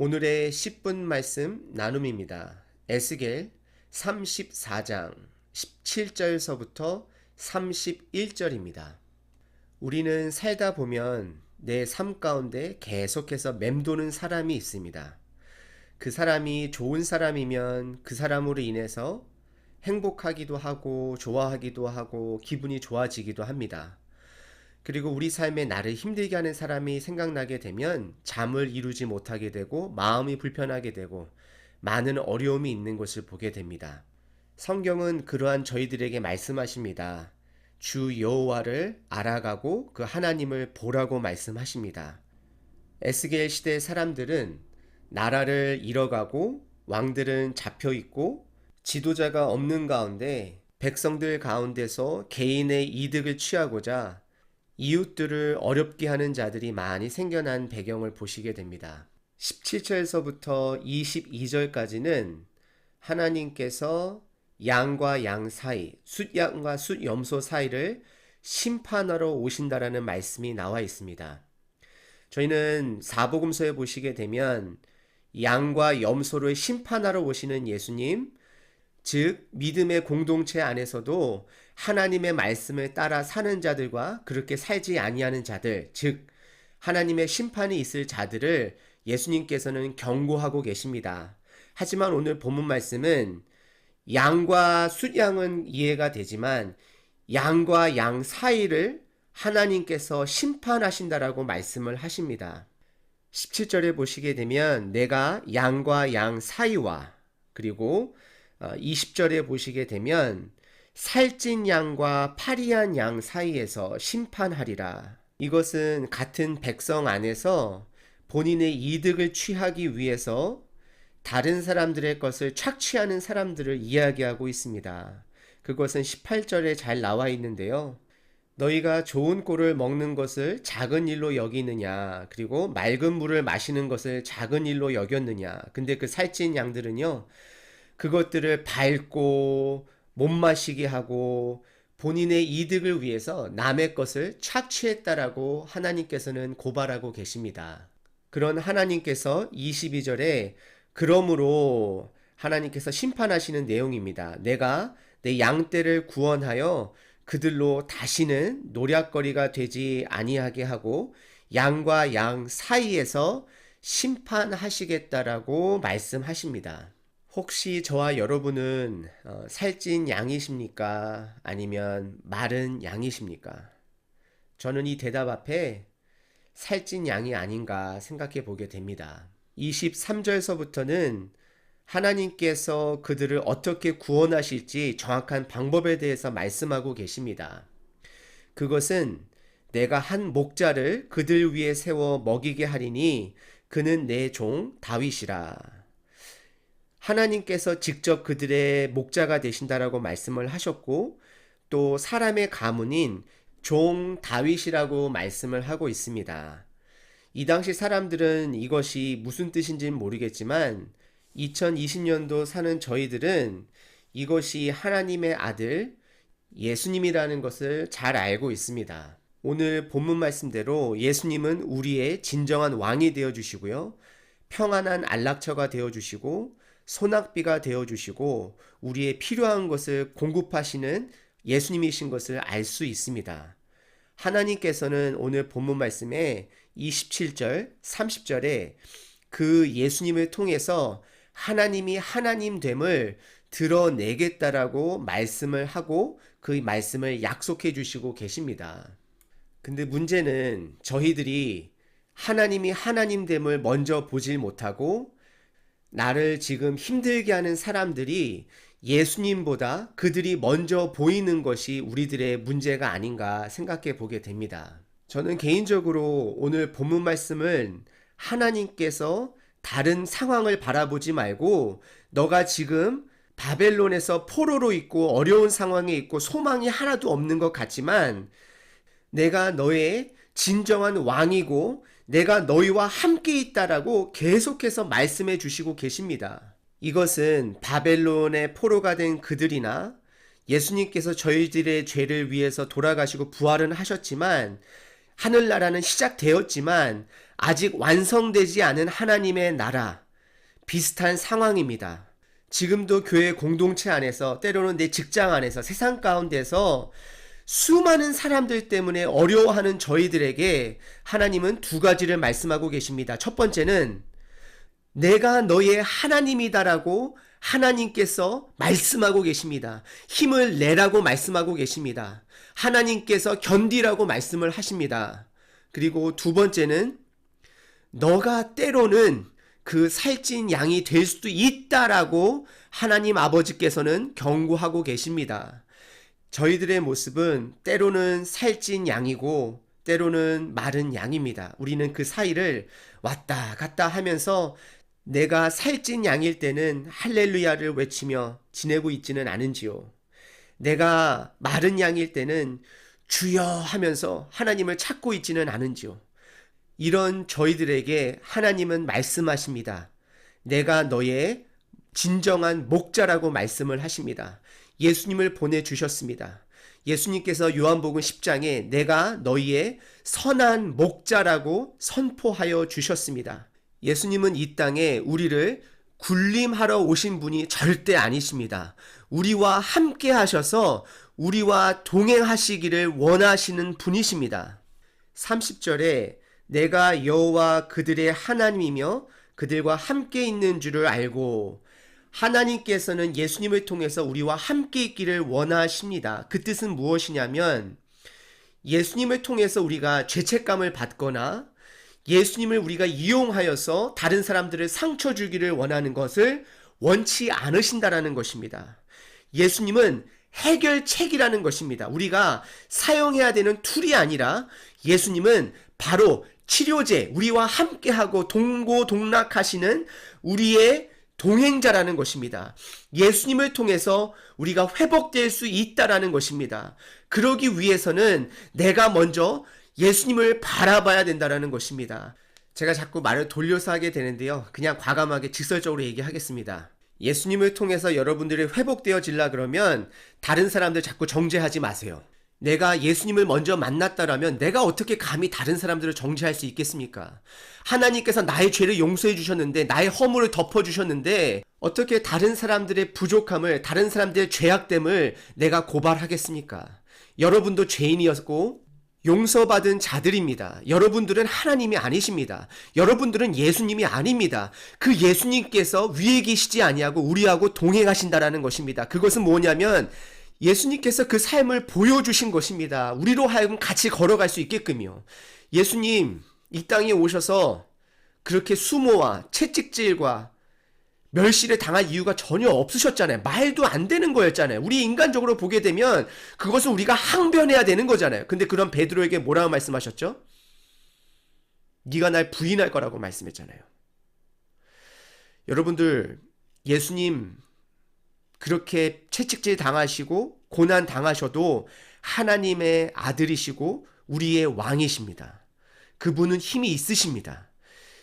오늘의 10분 말씀 나눔입니다. 에스겔 34장 17절서부터 31절입니다. 우리는 살다 보면 내 삶 가운데 계속해서 맴도는 사람이 있습니다. 그 사람이 좋은 사람이면 그 사람으로 인해서 행복하기도 하고 좋아하기도 하고 기분이 좋아지기도 합니다. 그리고 우리 삶에 나를 힘들게 하는 사람이 생각나게 되면 잠을 이루지 못하게 되고 마음이 불편하게 되고 많은 어려움이 있는 것을 보게 됩니다. 성경은 그러한 저희들에게 말씀하십니다. 주 여호와를 알아가고 그 하나님을 보라고 말씀하십니다. 에스겔 시대 사람들은 나라를 잃어가고 왕들은 잡혀 있고 지도자가 없는 가운데 백성들 가운데서 개인의 이득을 취하고자 이웃들을 어렵게 하는 자들이 많이 생겨난 배경을 보시게 됩니다. 17절에서부터 22절까지는 하나님께서 양과 양 사이, 숫양과 숫염소 사이를 심판하러 오신다라는 말씀이 나와 있습니다. 저희는 사복음서에 보시게 되면 양과 염소를 심판하러 오시는 예수님, 즉 믿음의 공동체 안에서도 하나님의 말씀을 따라 사는 자들과 그렇게 살지 아니하는 자들, 즉 하나님의 심판이 있을 자들을 예수님께서는 경고하고 계십니다. 하지만 오늘 본문 말씀은 양과 숫양은 이해가 되지만 양과 양 사이를 하나님께서 심판하신다라고 말씀을 하십니다. 17절에 보시게 되면 내가 양과 양 사이와 그리고 20절에 보시게 되면 살찐 양과 파리한 양 사이에서 심판하리라. 이것은 같은 백성 안에서 본인의 이득을 취하기 위해서 다른 사람들의 것을 착취하는 사람들을 이야기하고 있습니다. 그것은 18절에 잘 나와 있는데요. 너희가 좋은 꼴을 먹는 것을 작은 일로 여기느냐, 그리고 맑은 물을 마시는 것을 작은 일로 여겼느냐. 근데 그 살찐 양들은요, 그것들을 밟고 못 마시게 하고 본인의 이득을 위해서 남의 것을 착취했다라고 하나님께서는 고발하고 계십니다. 그런 하나님께서 22절에 그러므로 하나님께서 심판하시는 내용입니다. 내가 내 양떼를 구원하여 그들로 다시는 노략거리가 되지 아니하게 하고 양과 양 사이에서 심판하시겠다라고 말씀하십니다. 혹시 저와 여러분은 어, 살찐 양이십니까? 아니면 마른 양이십니까? 저는 이 대답 앞에 살찐 양이 아닌가 생각해 보게 됩니다. 23절서부터는 하나님께서 그들을 어떻게 구원하실지 정확한 방법에 대해서 말씀하고 계십니다. 그것은 내가 한 목자를 그들 위에 세워 먹이게 하리니 그는 내 종 다윗이라. 하나님께서 직접 그들의 목자가 되신다라고 말씀을 하셨고 또 사람의 가문인 종 다윗이라고 말씀을 하고 있습니다. 이 당시 사람들은 이것이 무슨 뜻인지는 모르겠지만 2020년도 사는 저희들은 이것이 하나님의 아들 예수님이라는 것을 잘 알고 있습니다. 오늘 본문 말씀대로 예수님은 우리의 진정한 왕이 되어 주시고요. 평안한 안락처가 되어 주시고 소낙비가 되어 주시고 우리의 필요한 것을 공급하시는 예수님이신 것을 알 수 있습니다. 하나님께서는 오늘 본문 말씀에 27절, 30절에 그 예수님을 통해서 하나님이 하나님 됨을 드러내겠다라고 말씀을 하고 그 말씀을 약속해 주시고 계십니다. 근데 문제는 저희들이 하나님이 하나님 됨을 먼저 보질 못하고 나를 지금 힘들게 하는 사람들이 예수님보다 그들이 먼저 보이는 것이 우리들의 문제가 아닌가 생각해 보게 됩니다. 저는 개인적으로 오늘 본문 말씀은 하나님께서 다른 상황을 바라보지 말고 너가 지금 바벨론에서 포로로 있고 어려운 상황에 있고 소망이 하나도 없는 것 같지만 내가 너의 진정한 왕이고 내가 너희와 함께 있다라고 계속해서 말씀해 주시고 계십니다. 이것은 바벨론의 포로가 된 그들이나 예수님께서 저희들의 죄를 위해서 돌아가시고 부활은 하셨지만 하늘나라는 시작되었지만 아직 완성되지 않은 하나님의 나라 비슷한 상황입니다. 지금도 교회 공동체 안에서 때로는 내 직장 안에서 세상 가운데서 수많은 사람들 때문에 어려워하는 저희들에게 하나님은 두 가지를 말씀하고 계십니다. 첫 번째는 내가 너의 하나님이다라고 하나님께서 말씀하고 계십니다. 힘을 내라고 말씀하고 계십니다. 하나님께서 견디라고 말씀을 하십니다. 그리고 두 번째는 너가 때로는 그 살찐 양이 될 수도 있다라고 하나님 아버지께서는 경고하고 계십니다. 저희들의 모습은 때로는 살찐 양이고 때로는 마른 양입니다. 우리는 그 사이를 왔다 갔다 하면서 내가 살찐 양일 때는 할렐루야를 외치며 지내고 있지는 않은지요. 내가 마른 양일 때는 주여 하면서 하나님을 찾고 있지는 않은지요. 이런 저희들에게 하나님은 말씀하십니다. 내가 너의 진정한 목자라고 말씀을 하십니다. 예수님을 보내주셨습니다. 예수님께서 요한복음 10장에 내가 너희의 선한 목자라고 선포하여 주셨습니다. 예수님은 이 땅에 우리를 군림하러 오신 분이 절대 아니십니다. 우리와 함께 하셔서 우리와 동행하시기를 원하시는 분이십니다. 30절에 내가 여호와 그들의 하나님이며 그들과 함께 있는 줄을 알고 하나님께서는 예수님을 통해서 우리와 함께 있기를 원하십니다. 그 뜻은 무엇이냐면 예수님을 통해서 우리가 죄책감을 받거나 예수님을 우리가 이용하여서 다른 사람들을 상처 주기를 원하는 것을 원치 않으신다라는 것입니다. 예수님은 해결책이라는 것입니다. 우리가 사용해야 되는 툴이 아니라 예수님은 바로 치료제, 우리와 함께하고 동고동락하시는 우리의 동행자라는 것입니다. 예수님을 통해서 우리가 회복될 수 있다라는 것입니다. 그러기 위해서는 내가 먼저 예수님을 바라봐야 된다라는 것입니다. 제가 자꾸 말을 돌려서 하게 되는데요. 그냥 과감하게 직설적으로 얘기하겠습니다. 예수님을 통해서 여러분들이 회복되어질라 그러면 다른 사람들 자꾸 정죄하지 마세요. 내가 예수님을 먼저 만났다라면 내가 어떻게 감히 다른 사람들을 정죄할 수 있겠습니까? 하나님께서 나의 죄를 용서해 주셨는데 나의 허물을 덮어 주셨는데 어떻게 다른 사람들의 부족함을 다른 사람들의 죄악됨을 내가 고발하겠습니까? 여러분도 죄인이었고 용서받은 자들입니다. 여러분들은 하나님이 아니십니다. 여러분들은 예수님이 아닙니다. 그 예수님께서 위에 계시지 아니하고 우리하고 동행하신다라는 것입니다. 그것은 뭐냐면 예수님께서 그 삶을 보여주신 것입니다. 우리로 하여금 같이 걸어갈 수 있게끔요. 예수님, 이 땅에 오셔서 그렇게 수모와 채찍질과 멸시를 당할 이유가 전혀 없으셨잖아요. 말도 안 되는 거였잖아요. 우리 인간적으로 보게 되면 그것은 우리가 항변해야 되는 거잖아요. 근데 그런 베드로에게 뭐라고 말씀하셨죠? 네가 날 부인할 거라고 말씀했잖아요. 여러분들 예수님 그렇게 채찍질 당하시고 고난 당하셔도 하나님의 아들이시고 우리의 왕이십니다. 그분은 힘이 있으십니다.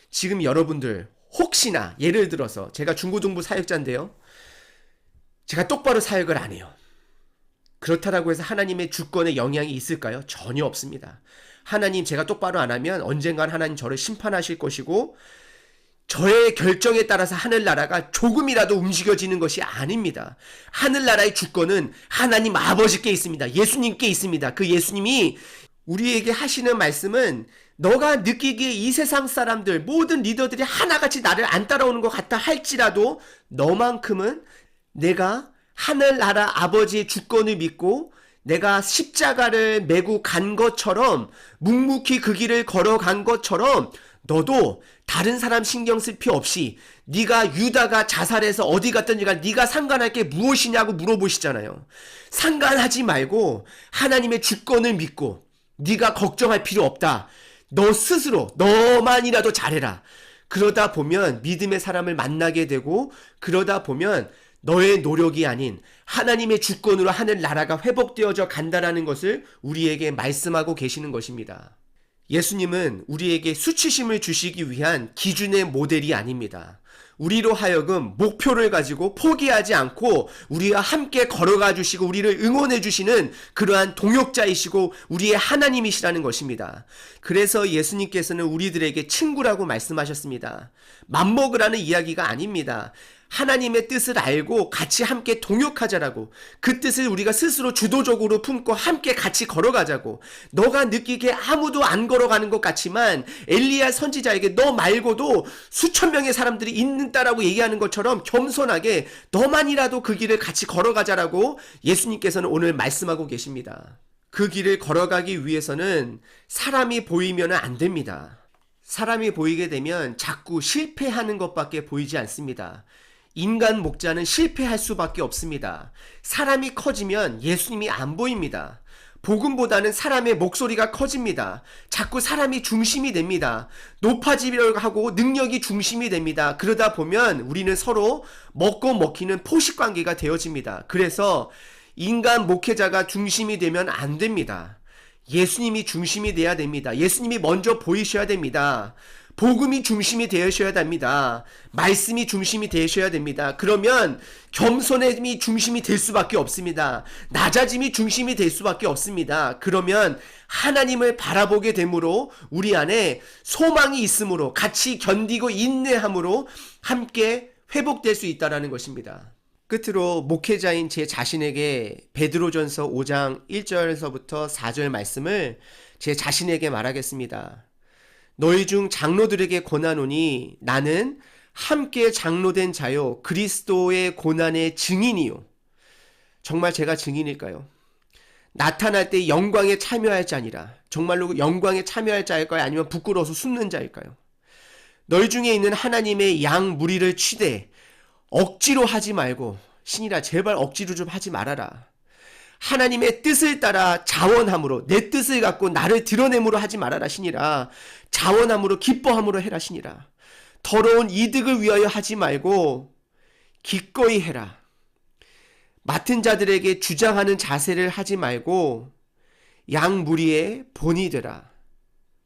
지금 여러분들 혹시나 예를 들어서 제가 중고등부 사역자인데요. 제가 똑바로 사역을 안 해요. 그렇다라고 해서 하나님의 주권에 영향이 있을까요? 전혀 없습니다. 하나님 제가 똑바로 안 하면 언젠간 하나님 저를 심판하실 것이고 저의 결정에 따라서 하늘나라가 조금이라도 움직여지는 것이 아닙니다. 하늘나라의 주권은 하나님 아버지께 있습니다. 예수님께 있습니다. 그 예수님이 우리에게 하시는 말씀은 너가 느끼기에 이 세상 사람들 모든 리더들이 하나같이 나를 안 따라오는 것 같다 할지라도 너만큼은 내가 하늘나라 아버지의 주권을 믿고 내가 십자가를 메고 간 것처럼 묵묵히 그 길을 걸어간 것처럼 너도 다른 사람 신경 쓸 필요 없이 네가 유다가 자살해서 어디 갔든지가 네가 상관할 게 무엇이냐고 물어보시잖아요. 상관하지 말고 하나님의 주권을 믿고 네가 걱정할 필요 없다. 너 스스로 너만이라도 잘해라. 그러다 보면 믿음의 사람을 만나게 되고 그러다 보면 너의 노력이 아닌 하나님의 주권으로 하늘 나라가 회복되어져 간다라는 것을 우리에게 말씀하고 계시는 것입니다. 예수님은 우리에게 수치심을 주시기 위한 기준의 모델이 아닙니다. 우리로 하여금 목표를 가지고 포기하지 않고 우리와 함께 걸어가 주시고 우리를 응원해 주시는 그러한 동역자이시고 우리의 하나님이시라는 것입니다. 그래서 예수님께서는 우리들에게 친구라고 말씀하셨습니다. 맘먹으라는 이야기가 아닙니다. 하나님의 뜻을 알고 같이 함께 동역하자라고 그 뜻을 우리가 스스로 주도적으로 품고 함께 같이 걸어가자고 너가 느끼기에 아무도 안 걸어가는 것 같지만 엘리야 선지자에게 너 말고도 수천 명의 사람들이 있는다라고 얘기하는 것처럼 겸손하게 너만이라도 그 길을 같이 걸어가자라고 예수님께서는 오늘 말씀하고 계십니다. 그 길을 걸어가기 위해서는 사람이 보이면 안 됩니다. 사람이 보이게 되면 자꾸 실패하는 것밖에 보이지 않습니다. 인간 목자는 실패할 수밖에 없습니다. 사람이 커지면 예수님이 안 보입니다. 복음보다는 사람의 목소리가 커집니다. 자꾸 사람이 중심이 됩니다. 높아지려고 하고 능력이 중심이 됩니다. 그러다 보면 우리는 서로 먹고 먹히는 포식 관계가 되어집니다. 그래서 인간 목회자가 중심이 되면 안 됩니다. 예수님이 중심이 돼야 됩니다. 예수님이 먼저 보이셔야 됩니다. 복음이 중심이 되셔야 됩니다. 말씀이 중심이 되셔야 됩니다. 그러면 겸손함이 중심이 될 수밖에 없습니다. 낮아짐이 중심이 될 수밖에 없습니다. 그러면 하나님을 바라보게 되므로 우리 안에 소망이 있으므로 같이 견디고 인내함으로 함께 회복될 수 있다라는 것입니다. 끝으로 목회자인 제 자신에게 베드로전서 5장 1절에서부터 4절 말씀을 제 자신에게 말하겠습니다. 너희 중 장로들에게 권하노니 나는 함께 장로된 자요 그리스도의 고난의 증인이요. 정말 제가 증인일까요? 나타날 때 영광에 참여할 자니라. 정말로 영광에 참여할 자일까요? 아니면 부끄러워서 숨는 자일까요? 너희 중에 있는 하나님의 양 무리를 취대 억지로 하지 말고 신이라 제발 억지로 좀 하지 말아라. 하나님의 뜻을 따라 자원함으로 내 뜻을 갖고 나를 드러내므로 하지 말아라 신이라 자원함으로 기뻐함으로 해라 신이라 더러운 이득을 위하여 하지 말고 기꺼이 해라 맡은 자들에게 주장하는 자세를 하지 말고 양 무리의 본이 되라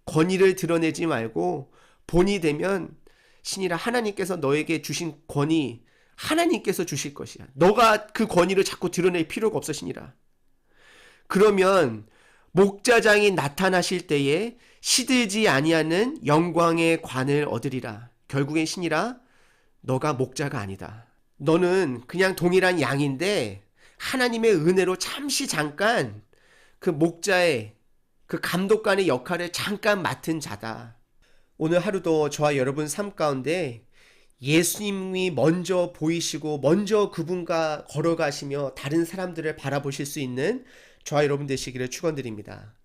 권위를 드러내지 말고 본이 되면 신이라 하나님께서 너에게 주신 권위 하나님께서 주실 것이야. 너가 그 권위를 자꾸 드러낼 필요가 신이라. 그러면 목자장이 나타나실 때에 시들지 아니하는 영광의 관을 얻으리라. 결국엔 신이라 너가 목자가 아니다. 너는 그냥 동일한 양인데 하나님의 은혜로 잠시 잠깐 그 목자의 그 감독관의 역할을 잠깐 맡은 자다. 오늘 하루도 저와 여러분 삶 가운데 예수님이 먼저 보이시고 먼저 그분과 걸어가시며 다른 사람들을 바라보실 수 있는 저와 여러분 되시기를 축원드립니다.